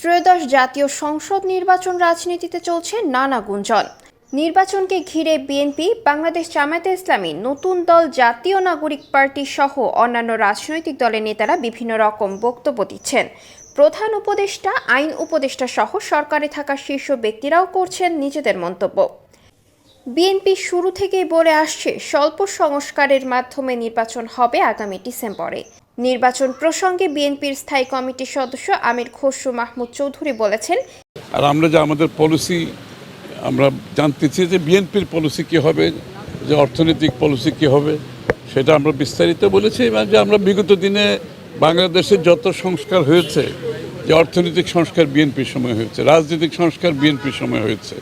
ত্রয়োদশ জাতীয় সংসদ নির্বাচন রাজনীতিতে চলছে নানা গুঞ্জন। নির্বাচনকে ঘিরে বিএনপি, বাংলাদেশ জামায়াতে ইসলামী, নতুন দল, জাতীয় নাগরিক পার্টি সহ অন্যান্য রাজনৈতিক দলের নেতারা বিভিন্ন রকম বক্তব্য দিচ্ছেন। প্রধান উপদেষ্টা, আইন উপদেষ্টা সহ সরকারে থাকা শীর্ষ ব্যক্তিরাও করছেন নিজেদের মন্তব্য। বিএনপি শুরু থেকেই বলে আসছে, স্বল্প সংস্কারের মাধ্যমে নির্বাচন হবে আগামী ডিসেম্বরে। নির্বাচন প্রসঙ্গে বিএনপির স্থায়ী কমিটির সদস্য আমির খসরু মাহমুদ চৌধুরী বলেছেন, আর আমরা যে আমাদের পলিসি, আমরা জানতে চাই যে বিএনপির পলিসি কী হবে, যে অর্থনৈতিক পলিসি কী হবে, সেটা আমরা বিস্তারিত বলেছি এবং যে আমরা বিগত দিনে বাংলাদেশের যত সংস্কার হয়েছে, যে অর্থনৈতিক সংস্কার বিএনপির সময় হয়েছে, রাজনৈতিক সংস্কার বিএনপির সময় হয়েছে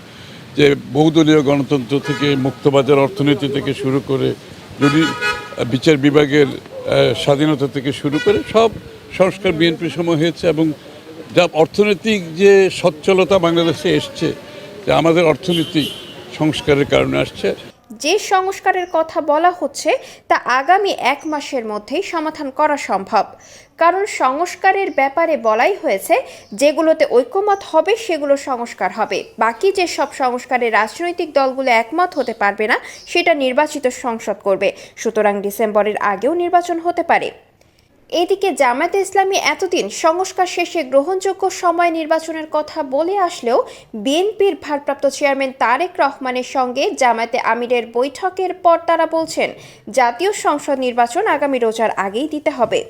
যে বহুদলীয় গণতন্ত্র থেকে মুক্তবাজার অর্থনীতি থেকে শুরু করে যদি বিচার বিভাগের স্বাধীনতা থেকে শুরু করে সব সংস্কার বিএনপির সময় হয়েছে এবং যা অর্থনৈতিক যে সচ্ছলতা বাংলাদেশে এসছে, যে আমাদের অর্থনীতি সংস্কারের কারণে আসছে। যে সংস্কারের কথা বলা হচ্ছে, তা আগামী এক মাসের মধ্যেই সমাধান করা সম্ভব। কারণ সংস্কারের ব্যাপারে বলাই হয়েছে, যেগুলোতে ঐক্যমত হবে, সেগুলো সংস্কার হবে। বাকি যে সব সংস্কারে রাজনৈতিক দলগুলো একমত হতে পারবে না, সেটা নির্বাচিত সংসদ করবে। সুতরাং ডিসেম্বরের আগেও নির্বাচন হতে পারে। এদিকে জামায়াতে ইসলামী এতদিন সংস্কার শেষে গ্রহণযোগ্য সময় নির্বাচনের কথা বলে আসলেও বিএনপির ভারপ্রাপ্ত চেয়ারম্যান তারেক রহমানের সঙ্গে জামায়াতে আমিরের বৈঠকের পর তারা বলছেন, জাতীয় সংসদ নির্বাচন আগামী রোজার আগেই দিতে হবে।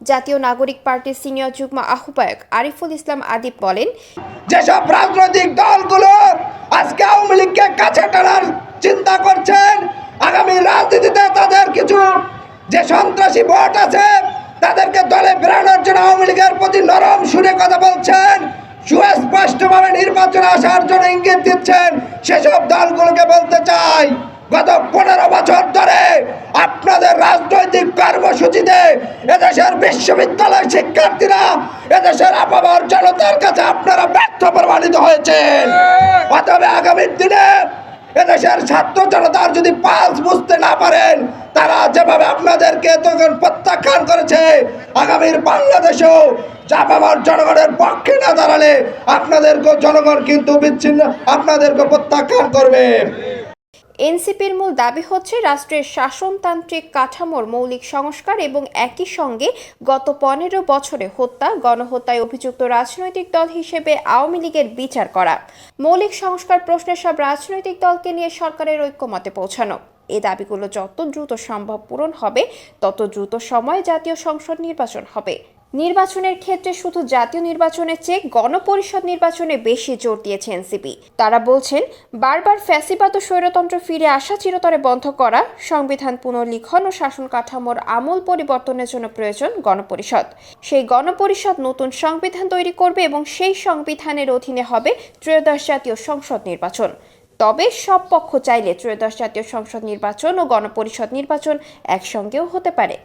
জাতীয় নাগরিক পার্টির সিনিয়র যুগ্ম আহ্বায়ক আরিফুল ইসলাম আদিব বলেন, যেসব রাজনৈতিক দলগুলো আজকে আওয়ামী লীগকে কাছে টানার চিন্তা করছেন, আগামী রাজনীতিতে তাদের কিছু যে সন্ত্রাসী ভোট আছে, তাদেরকে দলে বেরানোর জন্য আওয়ামী লীগের প্রতি নরম সুরে কথা বলছেন। সুস্পষ্টভাবে নির্বাচনে আসার জন্য ইঙ্গিত দিচ্ছেন। সেসব দলগুলোকে বলতে চাই, গত পনেরো বছর ধরে আপনাদের রাজনৈতিক কর্মসূচিতে এদেশের বিশ্ববিদ্যালয় শিক্ষার্থীরা, এদেশের আপামর জনতার কাছে আপনারা ব্যর্থ প্রমাণিত হয়েছেন। অতএব আগামীর দিনে এদেশের ছাত্র জনতার যদি পাঁচ বুঝতে না পারেন, তারা যেভাবে আপনাদেরকে তখন প্রত্যাখ্যান করেছে, আগামীর বাংলাদেশেও চাপামার জনগণের পক্ষে না দাঁড়ালে আপনাদেরকে জনগণ কিন্তু বিচ্ছিন্ন আপনাদেরকে প্রত্যাখ্যান করবে। এনসিপির মূল দাবি হচ্ছে রাষ্ট্রের শাসনতান্ত্রিক কাঠামোর মৌলিক সংস্কার এবং একই সঙ্গে গত পনেরো বছরে হত্যা, গণহত্যায় অভিযুক্ত রাজনৈতিক দল হিসেবে আওয়ামী লীগের বিচার করা। মৌলিক সংস্কার প্রশ্নে সব রাজনৈতিক দলকে নিয়ে সরকারের ঐক্যমতে পৌঁছানো। এই দাবিগুলো যত দ্রুত সম্ভব পূরণ হবে, তত দ্রুত সময়ে জাতীয় সংসদ নির্বাচন হবে। নির্বাচনের ক্ষেত্রে শুধু জাতীয় নির্বাচনের চেয়ে গণপরিষদ নির্বাচনে বেশি জোর দিয়েছে এনসিপি। তারা বলছেন, বারবার ফ্যাসিবাদ ও স্বৈরতন্ত্র ফিরে আসা চিরতরে বন্ধ করা, সংবিধান পুনর্লিখন ও শাসন কাঠামোর আমূল পরিবর্তনের জন্য প্রয়োজন গণপরিষদ। সেই গণপরিষদ নতুন সংবিধান তৈরি করবে এবং সেই সংবিধানের অধীনে হবে ত্রয়োদশ জাতীয় সংসদ নির্বাচন। তবে সব পক্ষ চাইলে ত্রয়োদশ জাতীয় সংসদ নির্বাচন ও গণপরিষদ নির্বাচন একসঙ্গেও হতে পারে।